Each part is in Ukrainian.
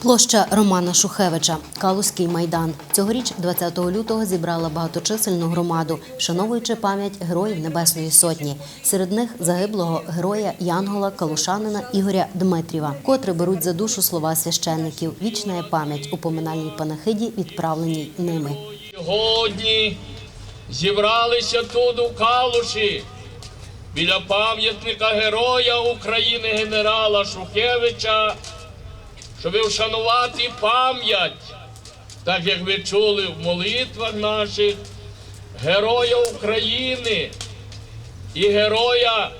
Площа Романа Шухевича, Калузький майдан. Цьогоріч, 20 лютого, зібрала багаточисельну громаду, вшановуючи пам'ять героїв Небесної Сотні. Серед них загиблого героя Янгола Калушанина Ігоря Дмитріва, котре беруть за душу слова священників. Вічна пам'ять у поминальній панахиді, відправленій ними. Сьогодні зібралися тут у Калуші біля пам'ятника Героя України генерала Шухевича, щоб вшанувати пам'ять, так як ви чули в молитвах наших, Героя України і Героя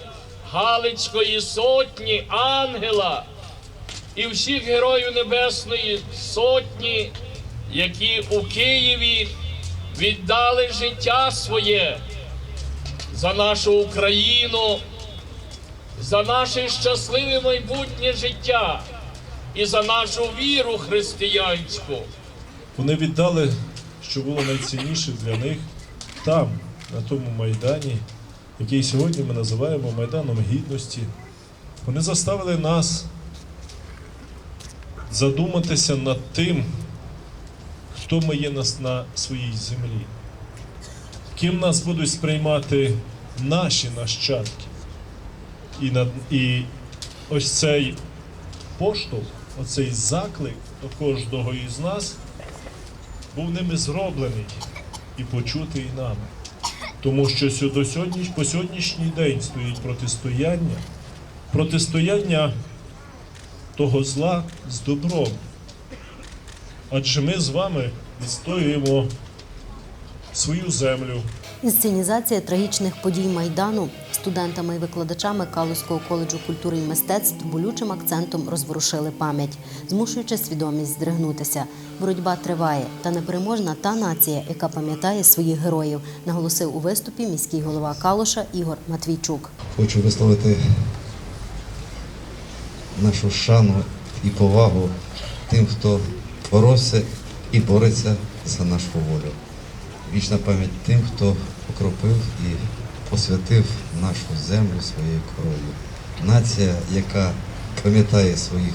Галицької сотні, ангела і всіх героїв Небесної Сотні, які у Києві віддали життя своє за нашу Україну, за наше щасливе майбутнє життя і за нашу віру християнську. Вони віддали, що було найцінніше для них там, на тому майдані, який сьогодні ми називаємо Майданом Гідності. Вони заставили нас задуматися над тим, хто ми є нас на своїй землі, ким нас будуть сприймати наші нащадки. І, над, і ось цей поштовх, оцей заклик до кожного із нас був ними зроблений і почутий нами. Тому що до сьогодні, по сьогоднішній день стоїть протистояння, протистояння того зла з добром. Адже ми з вами відстоюємо свою землю, Інсценізація трагічних подій майдану студентами і викладачами Калузького коледжу культури і мистецтв болючим акцентом розворушили пам'ять, змушуючи свідомість здригнутися. Боротьба триває, та непереможна та нація, яка пам'ятає своїх героїв, наголосив у виступі міський голова Калуша Ігор Матвійчук. Хочу висловити нашу шану і повагу тим, хто боровся і бореться за нашу волю. Вічна пам'ять тим, хто покропив і посвятив нашу землю своєю кров'ю. Нація, яка пам'ятає своїх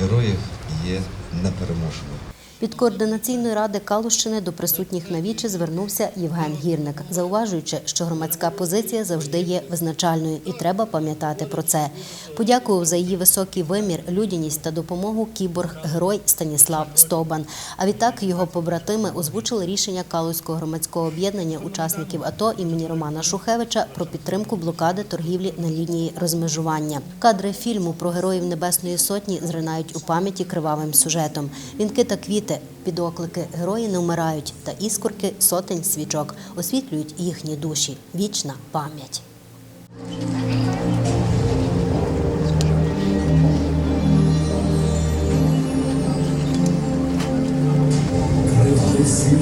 героїв, є непереможною. Від координаційної ради Калущини до присутніх на вічі звернувся Євген Гірник, зауважуючи, що громадська позиція завжди є визначальною і треба пам'ятати про це. Подякував за її високий вимір, людяність та допомогу кіборг-герой Станіслав Стовбан. А відтак його побратими озвучили рішення Калузького громадського об'єднання учасників АТО імені Романа Шухевича про підтримку блокади торгівлі на лінії розмежування. Кадри фільму про героїв Небесної Сотні зринають у пам'яті кривавим сюжетом. Вінки та квіти під оклики Герої не вмирають та іскорки сотень свічок освітлюють їхні душі. Вічна пам'ять. Світ